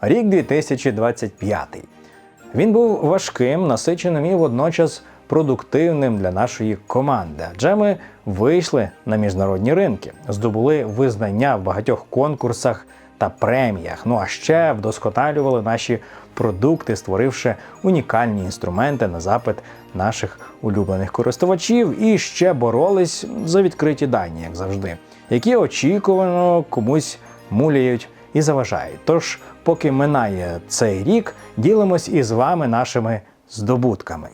Рік 2025. Він був важким, насиченим і водночас продуктивним для нашої команди. Адже ми вийшли на міжнародні ринки, здобули визнання в багатьох конкурсах та преміях. Ну а ще вдосконалювали наші продукти, створивши унікальні інструменти на запит наших улюблених користувачів, і ще боролись за відкриті дані, як завжди, які очікувано комусь муляють і заважають. Тож, поки минає цей рік, ділимось із вами нашими здобутками.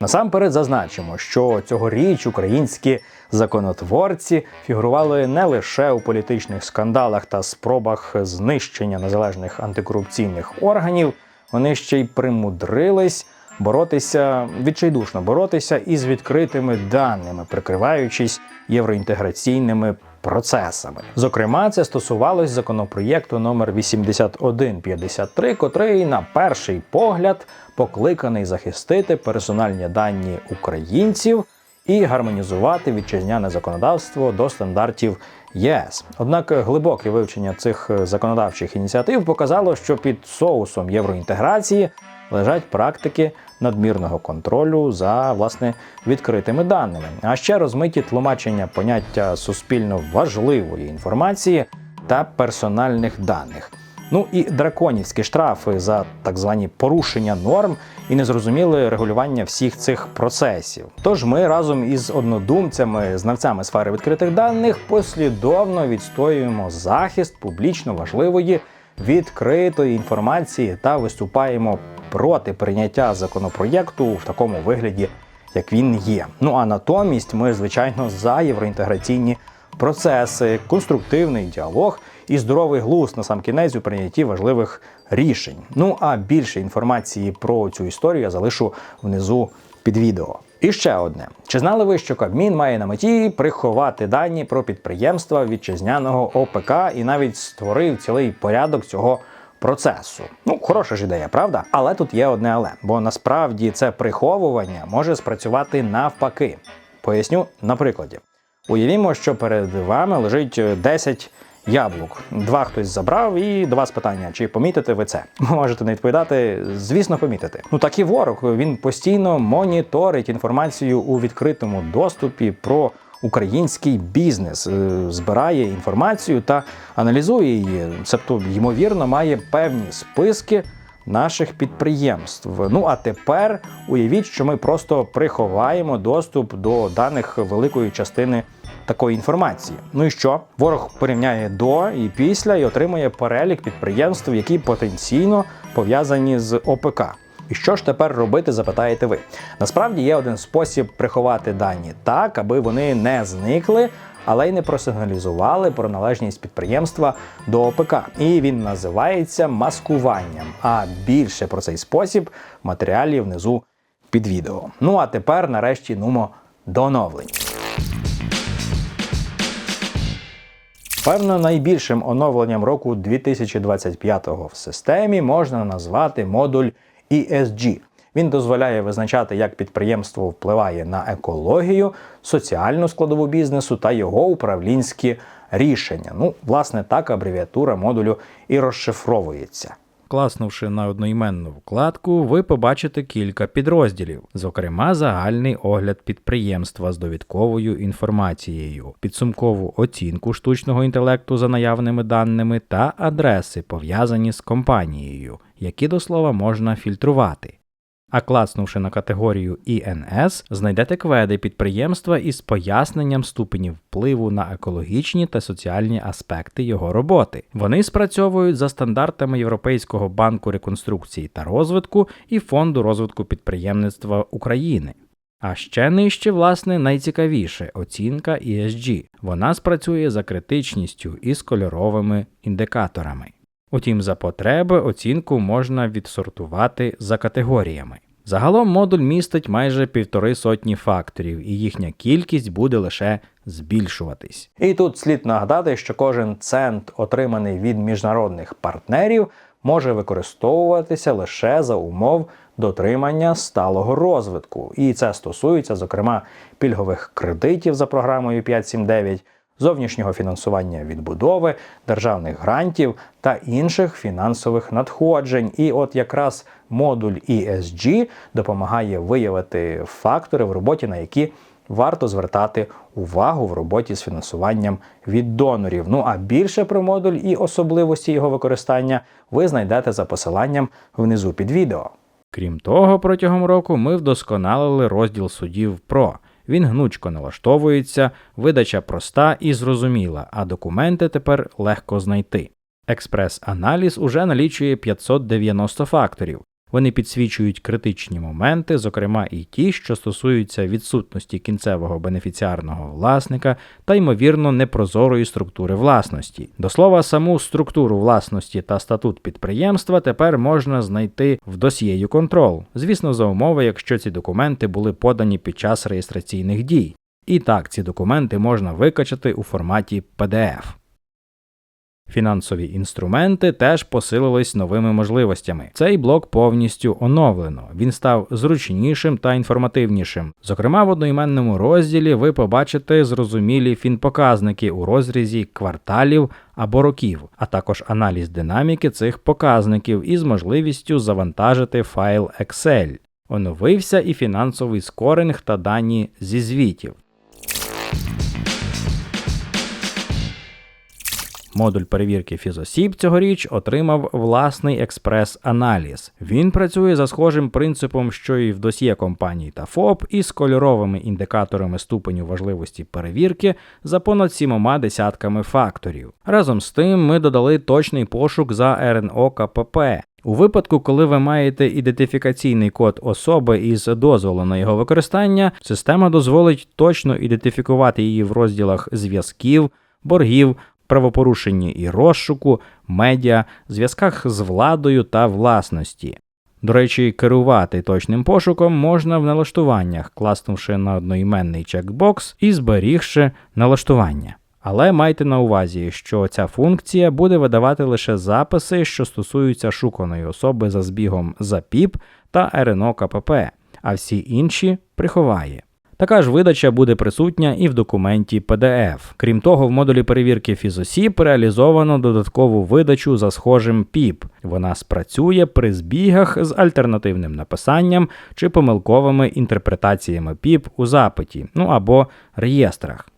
Насамперед зазначимо, що цьогоріч українські законотворці фігурували не лише у політичних скандалах та спробах знищення незалежних антикорупційних органів, вони ще й примудрились боротися відчайдушно боротися із відкритими даними, прикриваючись євроінтеграційними процесами. Зокрема, це стосувалось законопроєкту номер 8153, котрий на перший погляд покликаний захистити персональні дані українців і гармонізувати вітчизняне законодавство до стандартів ЄС. Однак глибоке вивчення цих законодавчих ініціатив показало, що під соусом євроінтеграції лежать практики надмірного контролю за власне відкритими даними, а ще розмиті тлумачення поняття суспільно важливої інформації та персональних даних. Ну і драконівські штрафи за так звані порушення норм і незрозуміле регулювання всіх цих процесів. Тож ми разом із однодумцями, знавцями сфери відкритих даних, послідовно відстоюємо захист публічно важливої відкритої інформації та виступаємо проти прийняття законопроєкту в такому вигляді, як він є. Ну а натомість ми, звичайно, за євроінтеграційні процеси, конструктивний діалог і здоровий глузд на сам кінець у прийнятті важливих рішень. Ну а більше інформації про цю історію я залишу внизу під відео. І ще одне: чи знали ви, що Кабмін має на меті приховати дані про підприємства вітчизняного ОПК і навіть створив цілий порядок цього процесу? Ну, хороша ж ідея, правда? Але тут є одне але, бо насправді це приховування може спрацювати навпаки. Поясню на прикладі. Уявімо, що перед вами лежить 10 яблук. Два хтось забрав, і до вас питання: чи помітите ви це? Можете не відповідати, звісно, помітити. Ну так і ворог він постійно моніторить інформацію у відкритому доступі про український бізнес, е, збирає інформацію та аналізує її. Тобто, ймовірно, має певні списки. Наших підприємств. Ну а тепер уявіть, що ми просто приховаємо доступ до даних великої частини такої інформації. Ну і що? Ворог порівняє до і після і отримує перелік підприємств, які потенційно пов'язані з ОПК. І що ж тепер робити, запитаєте ви? Насправді є один спосіб приховати дані так, аби вони не зникли, але й не просигналізували про належність підприємства до ОПК. І він називається маскуванням. А більше про цей спосіб в матеріалі внизу під відео. Ну а тепер, нарешті, нумо до оновлень. Певно, найбільшим оновленням року 2025 в системі можна назвати модуль ESG. Він дозволяє визначати, як підприємство впливає на екологію, соціальну складову бізнесу та його управлінські рішення. Ну, власне, так абревіатура модулю і розшифровується. Класнувши на одноіменну вкладку, ви побачите кілька підрозділів, зокрема, загальний огляд підприємства з довідковою інформацією, підсумкову оцінку штучного інтелекту за наявними даними та адреси, пов'язані з компанією, які до слова можна фільтрувати. А класнувши на категорію ІНС, знайдете кведи підприємства із поясненням ступенів впливу на екологічні та соціальні аспекти його роботи. Вони спрацьовують за стандартами Європейського банку реконструкції та розвитку і Фонду розвитку підприємництва України. А ще нижче, власне, найцікавіше оцінка ESG. Вона спрацює за критичністю і з кольоровими індикаторами. Утім, за потреби оцінку можна відсортувати за категоріями. Загалом модуль містить майже півтори сотні факторів, і їхня кількість буде лише збільшуватись. І тут слід нагадати, що кожен цент, отриманий від міжнародних партнерів, може використовуватися лише за умов дотримання сталого розвитку. І це стосується, зокрема, пільгових кредитів за програмою 579, зовнішнього фінансування відбудови, державних грантів та інших фінансових надходжень. І от якраз модуль ESG допомагає виявити фактори в роботі, на які варто звертати увагу в роботі з фінансуванням від донорів. Ну а більше про модуль і особливості його використання ви знайдете за посиланням внизу під відео. Крім того, протягом року ми вдосконалили розділ судів ПРО. Він гнучко налаштовується, видача проста і зрозуміла, а документи тепер легко знайти. Експрес-аналіз уже налічує 590 факторів. Вони підсвічують критичні моменти, зокрема і ті, що стосуються відсутності кінцевого бенефіціарного власника та ймовірно непрозорої структури власності. До слова, саму структуру власності та статут підприємства тепер можна знайти в досьєю контрол, звісно, за умови, якщо ці документи були подані під час реєстраційних дій. І так, ці документи можна викачати у форматі PDF. Фінансові інструменти теж посилились новими можливостями. Цей блок повністю оновлено. Він став зручнішим та інформативнішим. Зокрема, в одноіменному розділі ви побачите зрозумілі фінпоказники у розрізі кварталів або років, а також аналіз динаміки цих показників із можливістю завантажити файл Excel. Оновився і фінансовий скоринг та дані зі звітів. Модуль перевірки фізосіб цьогоріч отримав власний експрес-аналіз. Він працює за схожим принципом, що і в досьє компаній та ФОП, із кольоровими індикаторами ступеню важливості перевірки за понад сімома десятками факторів. Разом з тим, ми додали точний пошук за РНО КПП. У випадку, коли ви маєте ідентифікаційний код особи із дозволу на його використання, система дозволить точно ідентифікувати її в розділах зв'язків, боргів, правопорушенні і розшуку, медіа, зв'язках з владою та власності. До речі, керувати точним пошуком можна в налаштуваннях, класнувши на одноіменний чекбокс і зберігши налаштування. Але майте на увазі, що ця функція буде видавати лише записи, що стосуються шуканої особи за збігом за ПІП та РНО КПП, а всі інші приховає. Така ж видача буде присутня і в документі PDF. Крім того, в модулі перевірки фізосіб реалізовано додаткову видачу за схожим PIP. Вона спрацює при збігах з альтернативним написанням чи помилковими інтерпретаціями PIP у запиті, ну або реєстрах.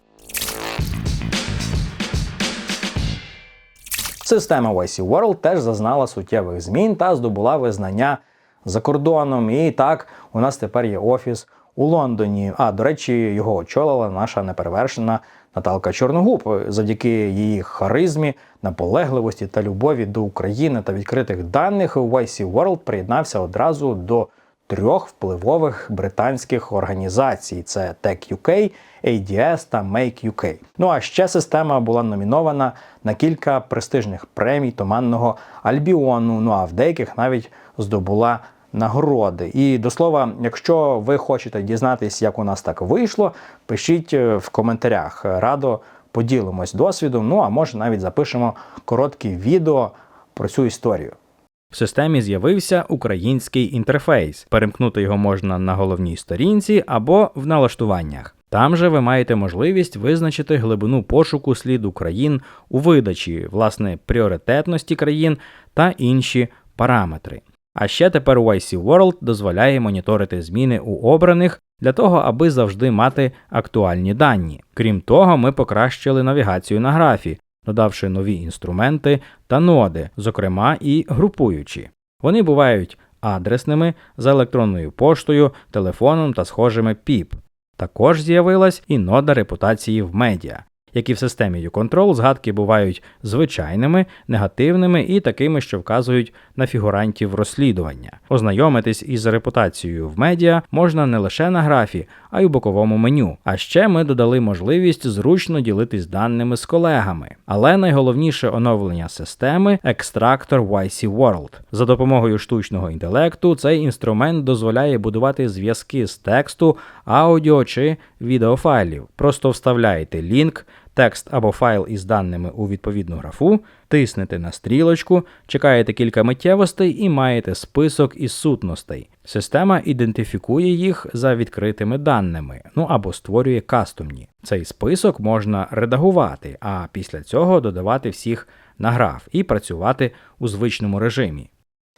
Система YC World теж зазнала суттєвих змін та здобула визнання за кордоном. І так, у нас тепер є офіс у Лондоні. А до речі, його очолила наша неперевершена Наталка Чорногуб. Завдяки її харизмі, наполегливості та любові до України та відкритих даних YC World приєднався одразу до трьох впливових британських організацій: це Tech UK, ADS та Make UK. Ну а ще система була номінована на кілька престижних премій туманного Альбіону. Ну а в деяких навіть здобула нагороди. І до слова, якщо ви хочете дізнатись, як у нас так вийшло, пишіть е, в коментарях. Радо поділимось досвідом. Ну а може навіть запишемо коротке відео про цю історію. В системі з'явився український інтерфейс. Перемкнути його можна на головній сторінці або в налаштуваннях. Там же ви маєте можливість визначити глибину пошуку сліду країн у видачі, власне, пріоритетності країн та інші параметри. А ще тепер YC World дозволяє моніторити зміни у обраних для того, аби завжди мати актуальні дані. Крім того, ми покращили навігацію на графі, додавши нові інструменти та ноди, зокрема і групуючі. Вони бувають адресними за електронною поштою, телефоном та схожими PIP. Також з'явилась і нода репутації в медіа. Як і в системі U-Control, згадки бувають звичайними, негативними і такими, що вказують на фігурантів розслідування. Ознайомитись із репутацією в медіа можна не лише на графі, а й у боковому меню. А ще ми додали можливість зручно ділитись даними з колегами. Але найголовніше оновлення системи екстрактор YC World. За допомогою штучного інтелекту цей інструмент дозволяє будувати зв'язки з тексту, аудіо чи відеофайлів. Просто вставляєте лінк текст або файл із даними у відповідну графу, тиснете на стрілочку, чекаєте кілька миттєвостей і маєте список із сутностей. Система ідентифікує їх за відкритими даними, ну або створює кастомні. Цей список можна редагувати, а після цього додавати всіх на граф і працювати у звичному режимі.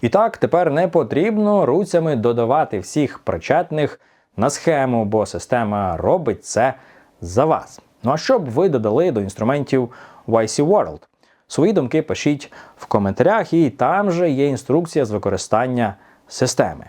І так, тепер не потрібно руцями додавати всіх причетних на схему, бо система робить це за вас. Ну а що б ви додали до інструментів YC World? Свої думки пишіть в коментарях, і там же є інструкція з використання системи.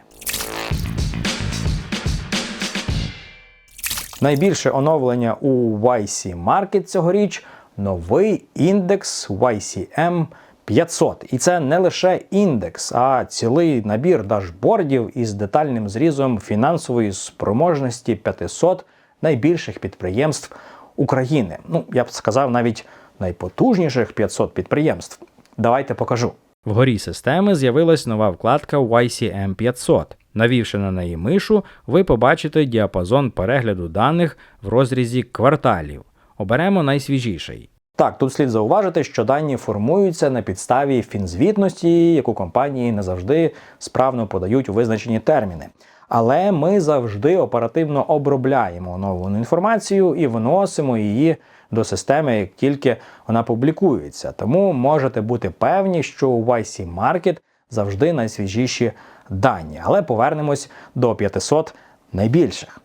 Найбільше оновлення у YC Market цьогоріч новий індекс YCM 500. І це не лише індекс, а цілий набір дашбордів із детальним зрізом фінансової спроможності 500 найбільших підприємств України. Ну, я б сказав, навіть найпотужніших 500 підприємств. Давайте покажу. Вгорі системи з'явилась нова вкладка YCM 500. Навівши на неї мишу, ви побачите діапазон перегляду даних в розрізі кварталів. Оберемо найсвіжіший. Так, тут слід зауважити, що дані формуються на підставі фінзвітності, яку компанії не завжди справно подають у визначені терміни. Але ми завжди оперативно обробляємо оновлену інформацію і виносимо її до системи, як тільки вона публікується. Тому можете бути певні, що у YC Market завжди найсвіжіші дані. Але повернемось до 500 найбільших.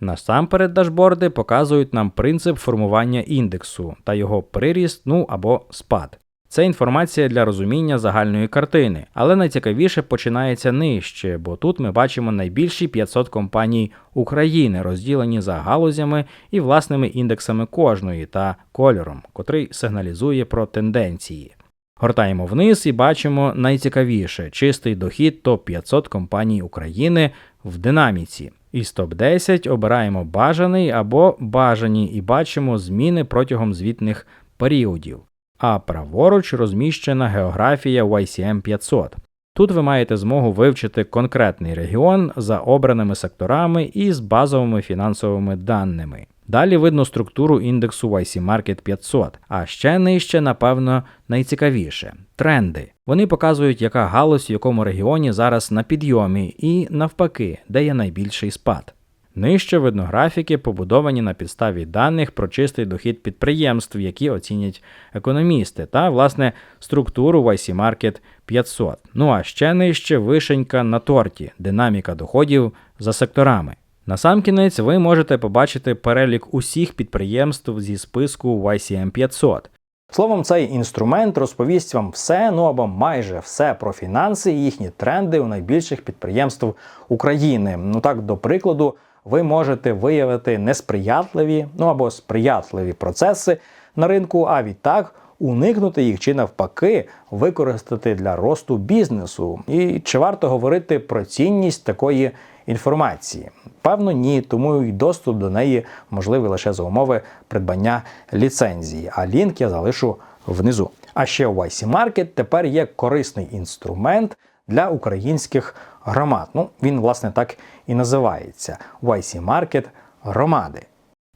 Насамперед дашборди показують нам принцип формування індексу та його приріст, ну або спад. Це інформація для розуміння загальної картини, але найцікавіше починається нижче, бо тут ми бачимо найбільші 500 компаній України, розділені за галузями і власними індексами кожної та кольором, котрий сигналізує про тенденції. Гортаємо вниз і бачимо найцікавіше чистий дохід топ 500 компаній України в динаміці. Із топ 10 обираємо бажаний або бажані і бачимо зміни протягом звітних періодів. А праворуч розміщена географія YCM 500. Тут ви маєте змогу вивчити конкретний регіон за обраними секторами і з базовими фінансовими даними. Далі видно структуру індексу YC Market 500, а ще нижче, напевно, найцікавіше тренди. Вони показують, яка галузь в якому регіоні зараз на підйомі, і навпаки, де є найбільший спад. Нижче видно графіки, побудовані на підставі даних про чистий дохід підприємств, які оцінять економісти, та, власне, структуру YC Market 500. Ну а ще нижче вишенька на торті, динаміка доходів за секторами. Насамкінець ви можете побачити перелік усіх підприємств зі списку YCM 500. Словом, цей інструмент розповість вам все, ну або майже все про фінанси і їхні тренди у найбільших підприємств України. Ну так, до прикладу, ви можете виявити несприятливі, ну або сприятливі процеси на ринку, а відтак уникнути їх чи навпаки використати для росту бізнесу. І чи варто говорити про цінність такої інформації? Певно, ні, тому й доступ до неї можливий лише за умови придбання ліцензії. А лінк я залишу внизу. А ще YC Market тепер є корисний інструмент для українських громад. Ну, він, власне, так і називається YC Market громади.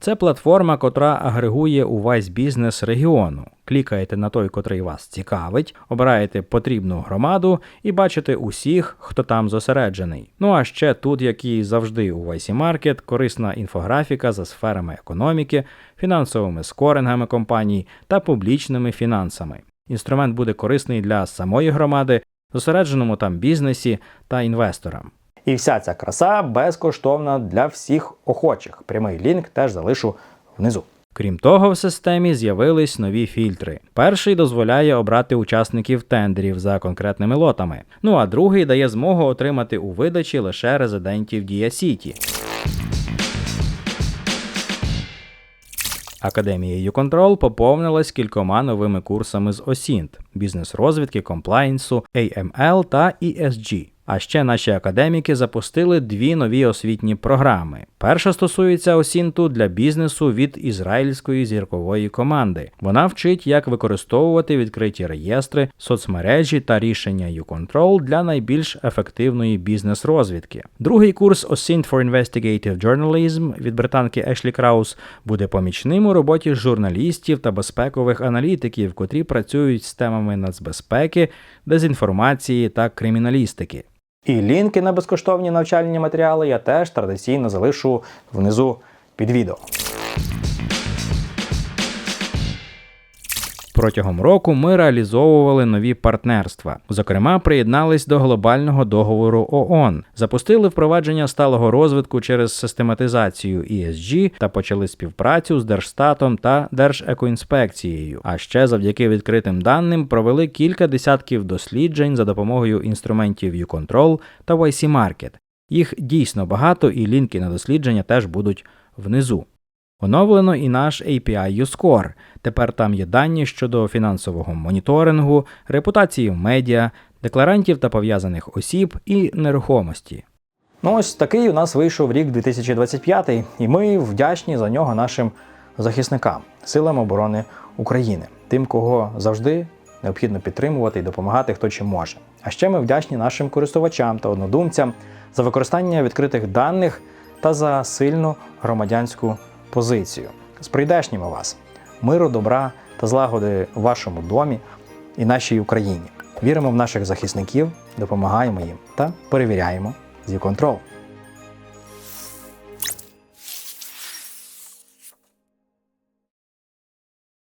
Це платформа, котра агрегує увесь бізнес регіону. Клікаєте на той, котрий вас цікавить, обираєте потрібну громаду і бачите усіх, хто там зосереджений. Ну а ще тут, як і завжди у YC Market, корисна інфографіка за сферами економіки, фінансовими скорингами компаній та публічними фінансами. Інструмент буде корисний для самої громади, зосередженому там бізнесі та інвесторам. І вся ця краса безкоштовна для всіх охочих. Прямий лінк теж залишу внизу. Крім того, в системі з'явились нові фільтри. Перший дозволяє обрати учасників тендерів за конкретними лотами. Ну а другий дає змогу отримати у видачі лише резидентів Дія Сіті. Академія YouControl поповнилась кількома новими курсами з OSINT – бізнес-розвідки, комплайнсу, AML та ESG. А ще наші академіки запустили дві нові освітні програми. Перша стосується осінту для бізнесу від ізраїльської зіркової команди. Вона вчить, як використовувати відкриті реєстри, соцмережі та рішення YouControl для найбільш ефективної бізнес-розвідки. Другий курс OSINT for Investigative Journalism від британки Ешлі Краус буде помічним у роботі журналістів та безпекових аналітиків, котрі працюють з темами нацбезпеки, дезінформації та криміналістики. І лінки на безкоштовні навчальні матеріали я теж традиційно залишу внизу під відео. Протягом року ми реалізовували нові партнерства. Зокрема, приєднались до глобального договору ООН, запустили впровадження сталого розвитку через систематизацію ESG та почали співпрацю з Держстатом та Держекоінспекцією. А ще завдяки відкритим даним провели кілька десятків досліджень за допомогою інструментів YouControl та YC Market. Їх дійсно багато, і лінки на дослідження теж будуть внизу. Оновлено і наш API UScore. Тепер там є дані щодо фінансового моніторингу, репутації в медіа, декларантів та пов'язаних осіб і нерухомості. Ну ось такий у нас вийшов рік 2025, і ми вдячні за нього нашим захисникам, силам оборони України, тим, кого завжди необхідно підтримувати і допомагати, хто чим може. А ще ми вдячні нашим користувачам та однодумцям за використання відкритих даних та за сильну громадянську позицію. З прийдешніми вас, миру, добра та злагоди в вашому домі і нашій Україні. Віримо в наших захисників, допомагаємо їм та перевіряємо зі контрол.